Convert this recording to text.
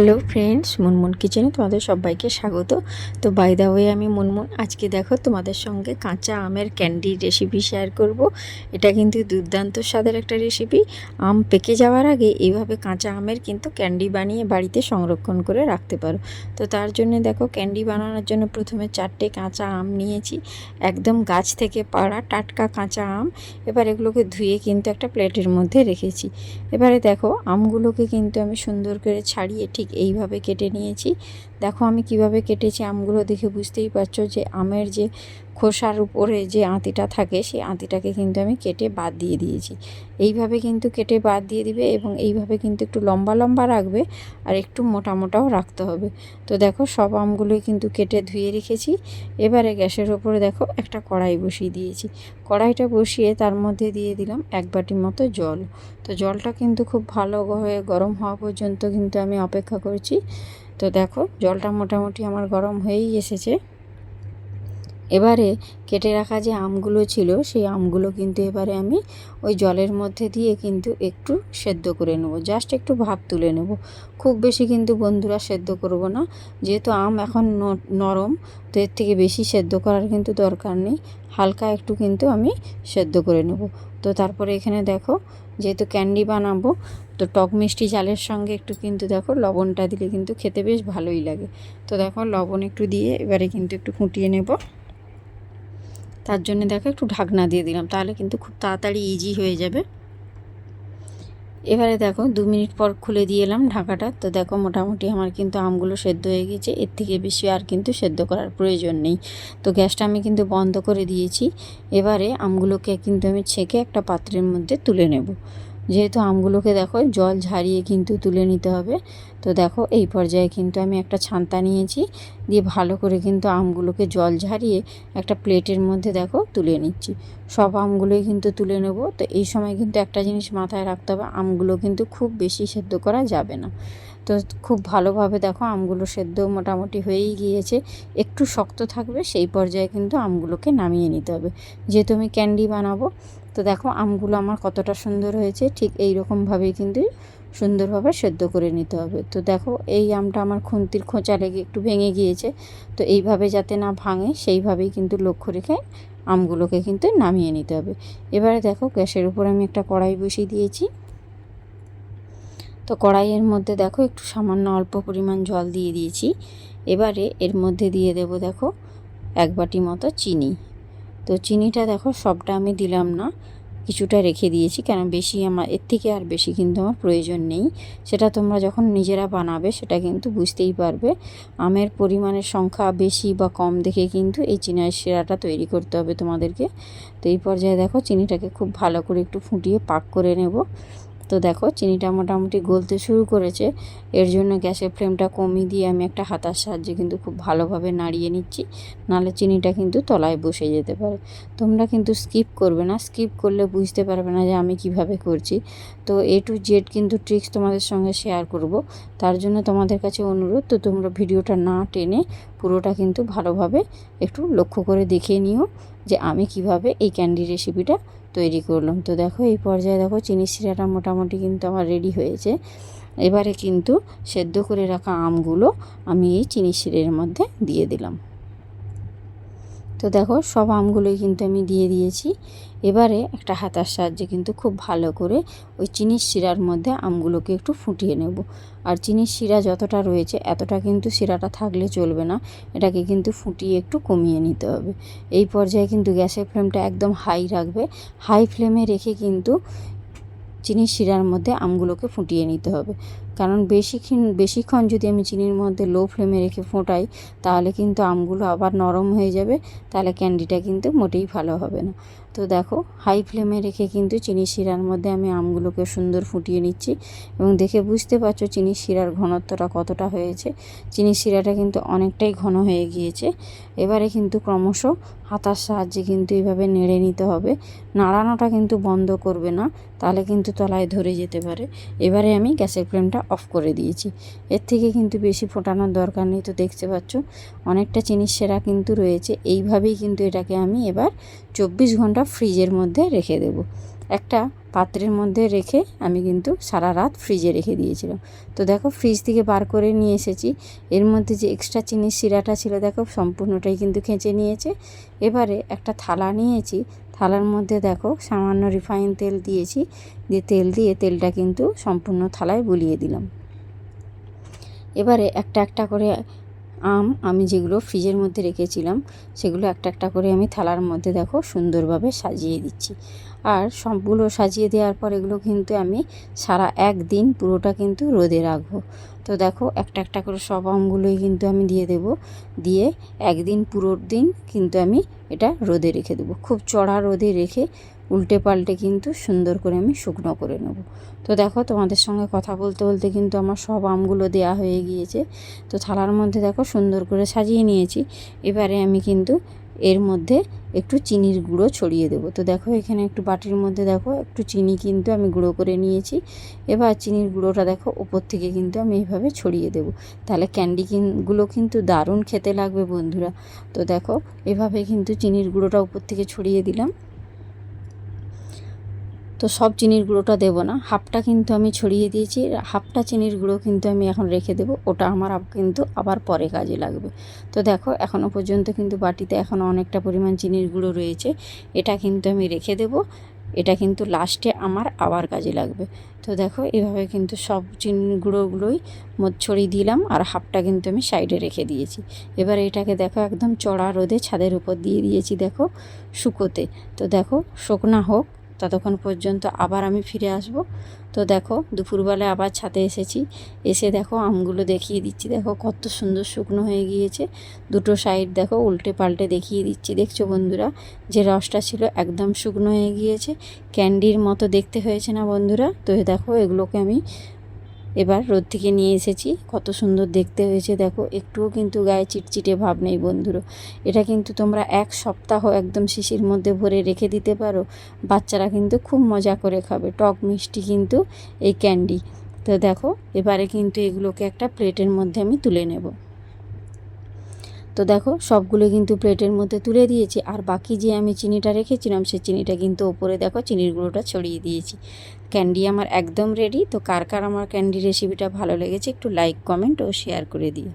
Hello friends Munmun কিচেনে তোমাদের সবাইকে স্বাগত। তো বাই দা ওয়ে আমি মুনমুন। আজকে দেখো, তোমাদের সঙ্গে কাঁচা আমের ক্যান্ডি রেসিপি শেয়ার করব। এটা কিন্তু দুর্দান্ত স্বাদের একটা রেসিপি আম পেকে যাওয়ার আগে এইভাবে কাঁচা আমের কিন্তু ক্যান্ডি বানিয়ে বাড়িতে সংরক্ষণ করে রাখতে পারো। তো তার জন্য দেখো ক্যান্ডি বানানোর জন্য প্রথমে চারটে কাঁচা আম নিয়েছি। একদম গাছ থেকে পাড়া টাটকা কাঁচা আম। এবার এগুলোকে ধুয়ে কিন্তু একটা প্লেটের মধ্যে রেখেছি। এবারে দেখো, আমগুলোকে কিন্তু আমি সুন্দর করে ছাড়িয়ে ঠিক এইভাবে কেটে নিয়েছি। দেখো আমি কীভাবে কেটেছি আমগুলো দেখে বুঝতেই পারছ যে আমের যে খোসার উপরে যে আঁতিটা থাকে, সেই আঁতিটাকে কিন্তু আমি কেটে বাদ দিয়ে দিয়েছি। এইভাবে কিন্তু কেটে বাদ দিয়ে দিবে এবং এইভাবে কিন্তু একটু লম্বা লম্বা রাখবে আর একটু মোটা মোটাও রাখতে হবে। তো দেখো সব আমগুলোই কিন্তু কেটে ধুয়ে রেখেছি। এবারে গ্যাসের ওপরে দেখো একটা কড়াই বসিয়ে দিয়েছি। কড়াইটা বসিয়ে তার মধ্যে দিয়ে দিলাম এক বাটি মতো জল। তো জলটা কিন্তু খুব ভালো হয়ে গরম হওয়া পর্যন্ত কিন্তু আমি অপেক্ষা করছি। তো দেখো, জলটা মোটামুটি আমার গরম হয়েই এসেছে। এবারে কেটে রাখা যে আমগুলো ছিল, সেই আমগুলো কিন্তু এবারে আমি ওই জলের মধ্যে দিয়ে কিন্তু একটু সেদ্ধ করে নেব। জাস্ট একটু ভাপ তুলে নেব। খুব বেশি কিন্তু বন্ধুরা সেদ্ধ করব না। যেহেতু আম এখন নরম, তো এর থেকে বেশি সেদ্ধ করার কিন্তু দরকার নেই। হালকা একটু কিন্তু আমি সেদ্ধ করে নেব। তো তারপরে এখানে দেখো, যেহেতু ক্যান্ডি বানাবো, তো টক মিষ্টি চালের সঙ্গে একটু কিন্তু দেখো, লবণটা দিলে কিন্তু খেতে বেশ ভালোই লাগে। তো দেখো, লবণ একটু দিয়ে এবারে কিন্তু একটু ফুটিয়ে নেব। তার জন্য দেখো, একটু ঢাকনা দিয়ে দিলাম, তাহলে কিন্তু খুব তাড়াতাড়ি ইজি হয়ে যাবে। এবারে দেখো দু মিনিট পর খুলে দিয়ে এলাম ঢাকাটা। তো দেখো মোটামুটি আমার কিন্তু আমগুলো সেদ্ধ হয়ে গেছে। এর থেকে বেশি আর কিন্তু সেদ্ধ করার প্রয়োজন নেই। তো গ্যাসটা আমি কিন্তু বন্ধ করে দিয়েছি। এবারে আমগুলোকে কিন্তু আমি ছেঁকে একটা পাত্রের মধ্যে তুলে নেব। যেহেতু আমগুলোকে দেখো জল ঝারিয়ে কিন্তু তুলে নিতে হবে। তো দেখো, এই পর্যায়ে কিন্তু আমি একটা ছান্তা নিয়েছি। দিয়ে ভালো করে কিন্তু আমগুলোকে জল ঝারিয়ে একটা প্লেটের মধ্যে দেখো তুলে নিচ্ছি। সব আমগুলোই কিন্তু তুলে নেব। তো এই সময় কিন্তু একটা জিনিস মাথায় রাখতে হবে, আমগুলো কিন্তু খুব বেশি সেদ্ধ করা যাবে না। তো খুব ভালোভাবে দেখো, আমগুলো সেদ্ধ মোটামুটি হয়েই গিয়েছে। একটু শক্ত থাকবে, সেই পর্যায়ে কিন্তু আমগুলোকে নামিয়ে নিতে হবে। যেহেতু আমি ক্যান্ডি বানাবো, তো দেখো আমগুলো আমার কতটা সুন্দর হয়েছে, ঠিক এই রকমভাবেই কিন্তু সুন্দরভাবে সেদ্ধ করে নিতে হবে। তো দেখো, এই আমটা আমার খুন্তির খোঁচা লেগে একটু ভেঙে গিয়েছে। তো এইভাবে যাতে না ভাঙে, সেইভাবেই কিন্তু লক্ষ্য রেখে আমগুলোকে কিন্তু নামিয়ে নিতে হবে। এবারে দেখো, গ্যাসের উপর আমি একটা কড়াই বসিয়ে দিয়েছি। তো কড়াইয়ের মধ্যে দেখো, একটু সামান্য অল্প পরিমাণ জল দিয়ে দিয়েছি। এবারে এর মধ্যে দিয়ে দেব দেখো, এক বাটি মতো চিনি। তো চিনিটা দেখো, সবটা আমি দিলাম না। কিছুটা রেখে দিয়েছি, কেন বেশি আমার, এর থেকে আর বেশি কিন্তু আমার প্রয়োজন নেই। সেটা তোমরা যখন নিজেরা বানাবে, সেটা কিন্তু বুঝতেই পারবে। আমের পরিমাণের সংখ্যা বেশি বা কম দেখে কিন্তু এই চিনার শিরাটা তৈরি করতে হবে তোমাদেরকে। তো এই পর্যায়ে দেখো, চিনিটাকে খুব ভালো করে একটু ফুটিয়ে পাক করে নেব। তো দেখো, চিনিটা মোটামুটি গলতে শুরু করেছে। এর জন্য গ্যাসের ফ্লেমটা কমিয়ে দিয়ে আমি একটা হাতার সাহায্যে কিন্তু খুব ভালোভাবে নাড়িয়ে নিচ্ছি। নাহলে চিনিটা কিন্তু তলায় বসে যেতে পারে। তোমরা কিন্তু স্কিপ করবে না। স্কিপ করলে বুঝতে পারবে না যে আমি কীভাবে করছি। তো এ টু জেড কিন্তু ট্রিক্স তোমাদের সঙ্গে শেয়ার করব। তার জন্য তোমাদের কাছে অনুরোধ, তো তোমরা ভিডিওটা না টেনে পুরোটা কিন্তু ভালোভাবে একটু লক্ষ্য করে দেখে নিও যে আমি কীভাবে এই ক্যান্ডি রেসিপিটা তৈরি করলাম। তো দেখো, এই পর্যায়ে দেখো, চিনি শিরাটা মোটামুটি কিন্তু আমার রেডি হয়েছে। এবারে কিন্তু সেদ্ধ করে রাখা আমগুলো আমি এই চিনি শিরের মধ্যে দিয়ে দিলাম। তো দেখো সব আমগুলোই কিন্তু আমি দিয়ে দিয়েছি। এবারে একটা হাতার সাহায্যে কিন্তু খুব ভালো করে ওই চিনির শিরার মধ্যে আমগুলোকে একটু ফুটিয়ে নেব। আর চিনির শিরা যতটা রয়েছে, এতটা কিন্তু শিরাটা থাকলে চলবে না। এটাকে কিন্তু ফুটিয়ে একটু কমিয়ে নিতে হবে। এই পর্যায়ে কিন্তু গ্যাসের ফ্লেমটা একদম হাই রাখবে। হাই ফ্লেমে রেখে কিন্তু চিনির শিরার মধ্যে আমগুলোকে ফুটিয়ে নিতে হবে। কারণ বেশিক্ষণ বেশিক্ষণ যদি আমি চিনির মধ্যে লো ফ্লেমে রেখে ফোটাই, তাহলে কিন্তু আমগুলো আবার নরম হয়ে যাবে, তাহলে ক্যান্ডিটা কিন্তু মোটেই ভালো হবে না। তো দেখো হাই ফ্লেমে রেখে কিন্তু চিনি শিরার মধ্যে আমি আমগুলোকে সুন্দর ফুটিয়ে নিচ্ছি এবং দেখে বুঝতে পারছ চিনি শিরার ঘনত্বটা কতটা হয়েছে। চিনি শিরাটা কিন্তু অনেকটাই ঘন হয়ে গিয়েছে। এবারে কিন্তু ক্রমশ হাতার সাহায্যে কিন্তু এইভাবে নেড়ে নিতে হবে। নাড়ানোটা কিন্তু বন্ধ করবে না, তাহলে কিন্তু তলায় ধরে যেতে পারে। এবারে আমি গ্যাসের ফ্লেমটা অফ করে দিয়েছি। এর থেকে কিন্তু বেশি ফোটানোর দরকার নেই, তো দেখতে পাচ্ছ? অনেকটা চিনির সেরা কিন্তু রয়েছে। এইভাবেই কিন্তু এটাকে আমি এবার চব্বিশ ঘণ্টা ফ্রিজের মধ্যে রেখে দেব। একটা পাত্রের মধ্যে রেখে আমি কিন্তু সারা রাত ফ্রিজে রেখে দিয়েছিলাম। তো দেখো ফ্রিজ থেকে বার করে নিয়ে এসেছি। এর মধ্যে যে এক্সট্রা চিনির শিরাটা ছিল, দেখো সম্পূর্ণটাই কিন্তু খেঁচে নিয়েছে। এবারে একটা থালা নিয়েছি। থালার মধ্যে দেখো সামান্য রিফাইন তেল দিয়েছি। দিয়ে তেল দিয়ে তেলটা কিন্তু সম্পূর্ণ থালায় বুলিয়ে দিলাম। এবারে একটা একটা করে আম আমি যেগুলো ফ্রিজের মধ্যে রেখেছিলাম, সেগুলো একটা একটা করে আমি থালার মধ্যে দেখো সুন্দরভাবে সাজিয়ে দিচ্ছি। আর সবগুলো সাজিয়ে দেওয়ার পর এগুলো কিন্তু আমি সারা একদিন পুরোটা কিন্তু রোদে রাখব। তো দেখো একটা একটা করে সব আমগুলোই কিন্তু আমি দিয়ে দেব। দিয়ে একদিন পুরোর দিন কিন্তু আমি এটা রোদে রেখে দেবো। খুব চড়া রোদে রেখে উল্টে পাল্টে কিন্তু সুন্দর করে আমি শুকনো করে নেব। তো দেখো তোমাদের সঙ্গে কথা বলতে বলতে কিন্তু আমার সব আমগুলো দেয়া হয়ে গিয়েছে। তো থালার মধ্যে দেখো সুন্দর করে সাজিয়ে নিয়েছি। এবারে আমি কিন্তু এর মধ্যে একটু চিনির গুঁড়ো ছড়িয়ে দেবো। তো দেখো এখানে একটু বাটির মধ্যে দেখো একটু চিনি কিন্তু আমি গুঁড়ো করে নিয়েছি। এবার চিনির গুঁড়োটা দেখো উপর থেকে কিন্তু আমি এইভাবে ছড়িয়ে দেবো। তাহলে ক্যান্ডি গুলো কিন্তু দারুণ খেতে লাগবে বন্ধুরা। তো দেখো এভাবে কিন্তু চিনির গুঁড়োটা উপর থেকে ছড়িয়ে দিলাম। তো সব চিনির গুঁড়োটা দেবো না। হাফটা কিন্তু আমি ছড়িয়ে দিয়েছি। হাফটা চিনির গুঁড়ো কিন্তু আমি এখন রেখে দেবো। ওটা আমার কিন্তু আবার পরে কাজে লাগবে। তো দেখো এখনও পর্যন্ত কিন্তু বাটিতে এখনও অনেকটা পরিমাণ চিনির গুঁড়ো রয়েছে। এটা কিন্তু আমি রেখে দেবো। এটা কিন্তু লাস্টে আমার আবার কাজে লাগবে। তো দেখো, এভাবে কিন্তু সব চিনির গুঁড়োগুলোই ছড়িয়ে দিলাম আর হাফটা কিন্তু আমি সাইডে রেখে দিয়েছি। এবার এটাকে দেখো, একদম চড়া রোদে ছাদের উপর দিয়ে দিয়েছি দেখো, শুকোতে। তো দেখো, শুকনা হোক ততক্ষণ পর্যন্ত আবার আমি ফিরে আসব। তো দেখো দুপুরবেলা আবার ছাতে এসেছি। এসে দেখো, আমগুলো দেখিয়ে দিচ্ছি। দেখো, কত সুন্দর শুকনো হয়ে গিয়েছে। দুটো সাইড দেখো উল্টে পাল্টে দেখিয়ে দিচ্ছি। দেখছ বন্ধুরা, যে রসটা ছিল একদম শুকনো হয়ে গিয়েছে। ক্যান্ডির মতো দেখতে হয়েছে না বন্ধুরা? তো দেখো, এগুলোকে আমি এবার রোদ থেকে নিয়ে এসেছি। কত সুন্দর দেখতে হয়েছে, দেখো। একটুও কিন্তু গায়ে চিটচিটে ভাব নেই, বন্ধুরা। এটা কিন্তু তোমরা এক সপ্তাহ একদম শিশির মধ্যে ভরে রেখে দিতে পারো। বাচ্চারা কিন্তু খুব মজা করে খাবে। টক মিষ্টি কিন্তু এই ক্যান্ডি। তো দেখো, এবারে কিন্তু এগুলোকে একটা প্লেটের মধ্যে আমি তুলে নেব। তো দেখো, সবগুলো কিন্তু প্লেটের মধ্যে তুলে দিয়েছি। আর বাকি যে আমি চিনিটা রেখেছিলাম, সে চিনিটা কিন্তু ওপরে দেখো, চিনির গুঁড়োটা ছড়িয়ে দিয়েছি। ক্যান্ডি আমার একদম রেডি তো কার কার আমার ক্যান্ডি রেসিপিটা ভালো লেগেছে একটু লাইক কমেন্ট ও শেয়ার করে দিও।